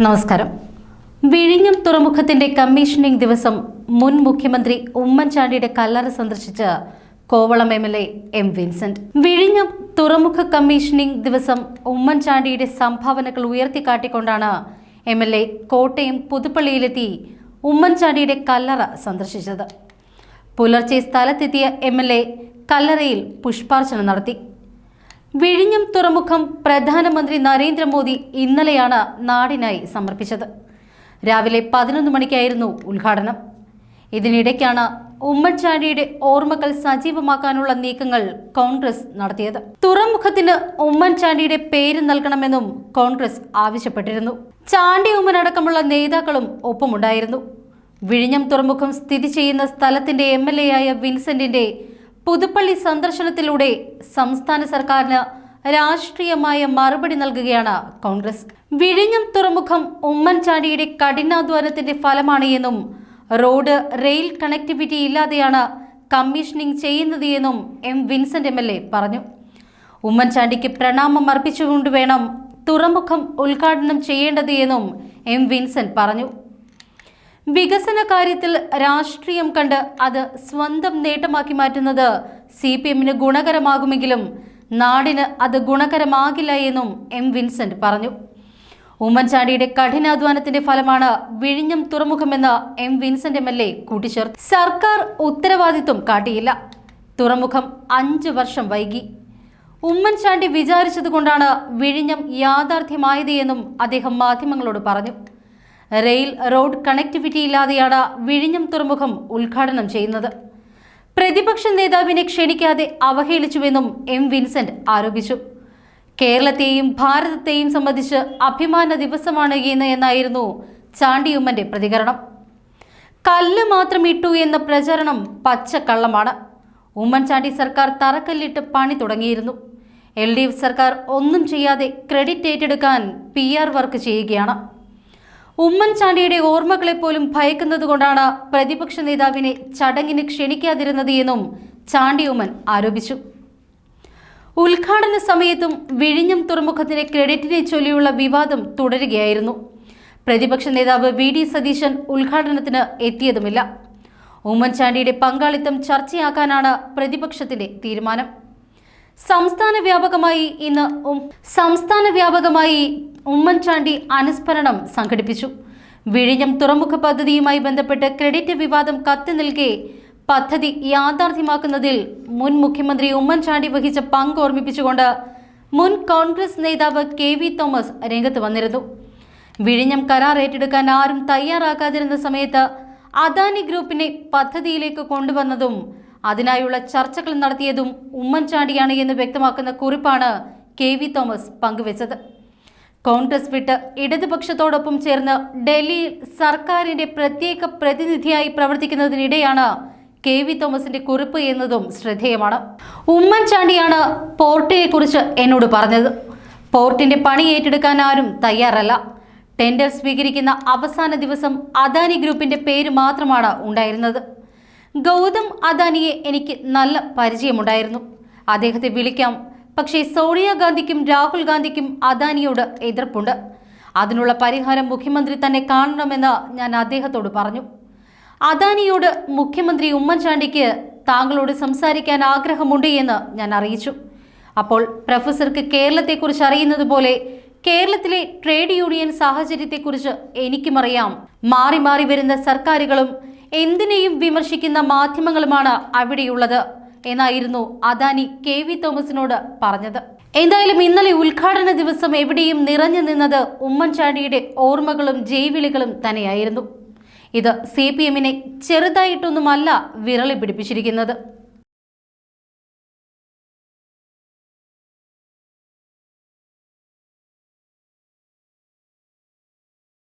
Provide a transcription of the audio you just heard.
നമസ്കാരം. വിഴിഞ്ഞം തുറമുഖത്തിന്റെ കമ്മീഷനിംഗ് ദിവസം മുൻ മുഖ്യമന്ത്രി ഉമ്മൻചാണ്ടിയുടെ കല്ലറ സന്ദർശിച്ച് Kovalam M L A M Vincent. വിഴിഞ്ഞം തുറമുഖ കമ്മീഷനിംഗ് ദിവസം ഉമ്മൻചാണ്ടിയുടെ സംഭാവനകൾ ഉയർത്തിക്കാട്ടിക്കൊണ്ടാണ് എം എൽ എ കോട്ടയം പുതുപ്പള്ളിയിലെത്തി ഉമ്മൻചാണ്ടിയുടെ കല്ലറ സന്ദർശിച്ചത്. പുലർച്ചെ സ്ഥലത്തെത്തിയ എം എൽ എ കല്ലറയിൽ പുഷ്പാർച്ചന നടത്തി. വിഴിഞ്ഞം തുറമുഖം പ്രധാനമന്ത്രി നരേന്ദ്രമോദി ഇന്നലെയാണ് നാടിനായി സമർപ്പിച്ചത്. രാവിലെ പതിനൊന്ന് മണിക്കായിരുന്നു ഉദ്ഘാടനം. ഇതിനിടയ്ക്കാണ് ഉമ്മൻചാണ്ടിയുടെ ഓർമ്മകൾ സജീവമാക്കാനുള്ള നീക്കങ്ങൾ കോൺഗ്രസ് നടത്തിയത്. തുറമുഖത്തിന് ഉമ്മൻചാണ്ടിയുടെ പേര് നൽകണമെന്നും കോൺഗ്രസ് ആവശ്യപ്പെട്ടിരുന്നു. ചാണ്ടി ഉമ്മൻ അടക്കമുള്ള നേതാക്കളും ഒപ്പമുണ്ടായിരുന്നു. വിഴിഞ്ഞം തുറമുഖം സ്ഥിതി ചെയ്യുന്ന സ്ഥലത്തിന്റെ എം എൽ എ ആയ വിൻസെന്റിന്റെ പുതുപ്പള്ളി സന്ദർശനത്തിലൂടെ സംസ്ഥാന സർക്കാരിന് രാഷ്ട്രീയമായ മറുപടി നൽകുകയാണ് കോൺഗ്രസ്. വിഴിഞ്ഞം തുറമുഖം ഉമ്മൻചാണ്ടിയുടെ കഠിനാധ്വാനത്തിന്റെ ഫലമാണ് എന്നും റോഡ് റെയിൽ കണക്ടിവിറ്റി ഇല്ലാതെയാണ് കമ്മീഷനിങ് ചെയ്യുന്നത് എന്നും M Vincent M L A പറഞ്ഞു. ഉമ്മൻചാണ്ടിക്ക് പ്രണാമം അർപ്പിച്ചുകൊണ്ട് വേണം തുറമുഖം ഉദ്ഘാടനം ചെയ്യേണ്ടത് എന്നും എം വിൻസെന്റ് പറഞ്ഞു. വികസന കാര്യത്തിൽ രാഷ്ട്രീയം കണ്ട് അത് സ്വന്തം നേട്ടമാക്കി മാറ്റുന്നത് സി പി എമ്മിന് ഗുണകരമാകുമെങ്കിലും നാടിന് അത് ഗുണകരമാകില്ല എന്നും എം വിൻസെന്റ് പറഞ്ഞു. ഉമ്മൻചാണ്ടിയുടെ കഠിനാധ്വാനത്തിന്റെ ഫലമാണ് വിഴിഞ്ഞം തുറമുഖമെന്ന് M Vincent M L A കൂട്ടിച്ചേർത്തു. സർക്കാർ ഉത്തരവാദിത്വം കാട്ടിയില്ല. തുറമുഖം അഞ്ച് വർഷം വൈകി. ഉമ്മൻചാണ്ടി വിചാരിച്ചതുകൊണ്ടാണ് വിഴിഞ്ഞം യാഥാർത്ഥ്യമായത് എന്നും അദ്ദേഹം മാധ്യമങ്ങളോട് പറഞ്ഞു. റെയിൽ റോഡ് കണക്ടിവിറ്റി ഇല്ലാതെയാണ് വിഴിഞ്ഞം തുറമുഖം ഉദ്ഘാടനം ചെയ്യുന്നത്. പ്രതിപക്ഷ നേതാവിനെ ക്ഷണിക്കാതെ അവഹേളിച്ചുവെന്നും എം വിൻസെന്റ് ആരോപിച്ചു. കേരളത്തെയും ഭാരതത്തെയും സംബന്ധിച്ച് അഭിമാന ദിവസമാണ് ഇന്ന് എന്നായിരുന്നു ചാണ്ടിയുമ്മന്റെ പ്രതികരണം. കല്ല് മാത്രം ഇട്ടു എന്ന പ്രചരണം പച്ചക്കള്ളമാണ്. ഉമ്മൻചാണ്ടി സർക്കാർ തറക്കല്ലിട്ട് പണി തുടങ്ങിയിരുന്നു. എൽ ഡി എഫ് സർക്കാർ ഒന്നും ചെയ്യാതെ ക്രെഡിറ്റ് ഏറ്റെടുക്കാൻ പി ആർ വർക്ക് ചെയ്യുകയാണ്. ഉമ്മൻചാണ്ടിയുടെ ഓർമ്മകളെ പോലും ഭയക്കുന്നതുകൊണ്ടാണ് പ്രതിപക്ഷ നേതാവിനെ ചടങ്ങിന് ക്ഷണിക്കാതിരുന്നത് എന്നും ചാണ്ടി ഉമ്മൻ ആരോപിച്ചു. ഉദ്ഘാടന സമയത്തും വിഴിഞ്ഞം തുറമുഖത്തിന്റെ ക്രെഡിറ്റിനെ ചൊല്ലിയുള്ള വിവാദം തുടരുകയായിരുന്നു. പ്രതിപക്ഷ നേതാവ് വി ഡി സതീശൻ ഉദ്ഘാടനത്തിന് എത്തിയതുമില്ല. ഉമ്മൻചാണ്ടിയുടെ പങ്കാളിത്തം ചർച്ചയാക്കാനാണ് പ്രതിപക്ഷത്തിന്റെ തീരുമാനം. സംസ്ഥാന വ്യാപകമായി ഇന്ന് സംസ്ഥാന വ്യാപകമായി ഉമ്മൻചാണ്ടി അനുസ്മരണം സംഘടിപ്പിച്ചു. വിഴിഞ്ഞം തുറമുഖ പദ്ധതിയുമായി ബന്ധപ്പെട്ട് ക്രെഡിറ്റ് വിവാദം കത്തി നൽകി പദ്ധതി യാഥാർത്ഥ്യമാക്കുന്നതിൽ മുൻ മുഖ്യമന്ത്രി ഉമ്മൻചാണ്ടി വഹിച്ച പങ്ക് ഓർമ്മിപ്പിച്ചുകൊണ്ട് മുൻ കോൺഗ്രസ് നേതാവ് കെ വി തോമസ് രംഗത്ത് വന്നിരുന്നു. വിഴിഞ്ഞം കരാർ ഏറ്റെടുക്കാൻ ആരും തയ്യാറാക്കാതിരുന്ന സമയത്ത് അദാനി ഗ്രൂപ്പിനെ പദ്ധതിയിലേക്ക് കൊണ്ടുവന്നതും അതിനായുള്ള ചർച്ചകൾ നടത്തിയതും ഉമ്മൻചാണ്ടിയാണ് എന്ന് വ്യക്തമാക്കുന്ന കുറിപ്പാണ് കെ വി തോമസ് പങ്കുവച്ചത്. കോൺഗ്രസ് വിട്ട് ഇടതുപക്ഷത്തോടൊപ്പം ചേർന്ന് ഡൽഹിയിൽ സർക്കാരിന്റെ പ്രത്യേക പ്രതിനിധിയായി പ്രവർത്തിക്കുന്നതിനിടെയാണ് കെ വി തോമസിന്റെ കുറിപ്പ് എന്നതും ശ്രദ്ധേയമാണ്. ഉമ്മൻചാണ്ടിയാണ് പോർട്ടിനെ കുറിച്ച് എന്നോട് പറഞ്ഞത്. പോർട്ടിന്റെ പണി ഏറ്റെടുക്കാൻ ആരും തയ്യാറല്ല. ടെൻഡർ സ്വീകരിക്കുന്ന അവസാന ദിവസം അദാനി ഗ്രൂപ്പിന്റെ പേര് മാത്രമാണ് ഉണ്ടായിരുന്നത്. ഗൗതം അദാനിയെ എനിക്ക് നല്ല പരിചയമുണ്ടായിരുന്നു. അദ്ദേഹത്തെ വിളിക്കാം പക്ഷേ സോണിയാഗാന്ധിക്കും രാഹുൽ ഗാന്ധിക്കും അദാനിയോട് എതിർപ്പുണ്ട്. അതിനുള്ള പരിഹാരം മുഖ്യമന്ത്രി തന്നെ കാണണമെന്ന് ഞാൻ അദ്ദേഹത്തോട് പറഞ്ഞു. അദാനിയോട് മുഖ്യമന്ത്രി ഉമ്മൻചാണ്ടിക്ക് താങ്കളോട് സംസാരിക്കാൻ ആഗ്രഹമുണ്ട് എന്ന് ഞാൻ അറിയിച്ചു. അപ്പോൾ പ്രൊഫസർക്ക് കേരളത്തെക്കുറിച്ച് അറിയുന്നത് പോലെ കേരളത്തിലെ ട്രേഡ് യൂണിയൻ സാഹചര്യത്തെക്കുറിച്ച് എനിക്കും അറിയാം മാറി മാറി വരുന്ന സർക്കാരുകളും എന്തിനേയും വിമർശിക്കുന്ന മാധ്യമങ്ങളുമാണ് അവിടെയുള്ളത്. എന്നായിരുന്നു അദാനി കെ വി തോമസിനോട് പറഞ്ഞത്. എന്തായാലും ഇന്നലെ ഉദ്ഘാടന ദിവസം എവിടെയും നിറഞ്ഞു നിന്നത് ഉമ്മൻചാണ്ടിയുടെ ഓർമ്മകളും ജൈവിളികളും തന്നെയായിരുന്നു. ഇത് സി പി എമ്മിനെ ചെറുതായിട്ടൊന്നുമല്ല വിരളി പിടിപ്പിച്ചിരിക്കുന്നത്.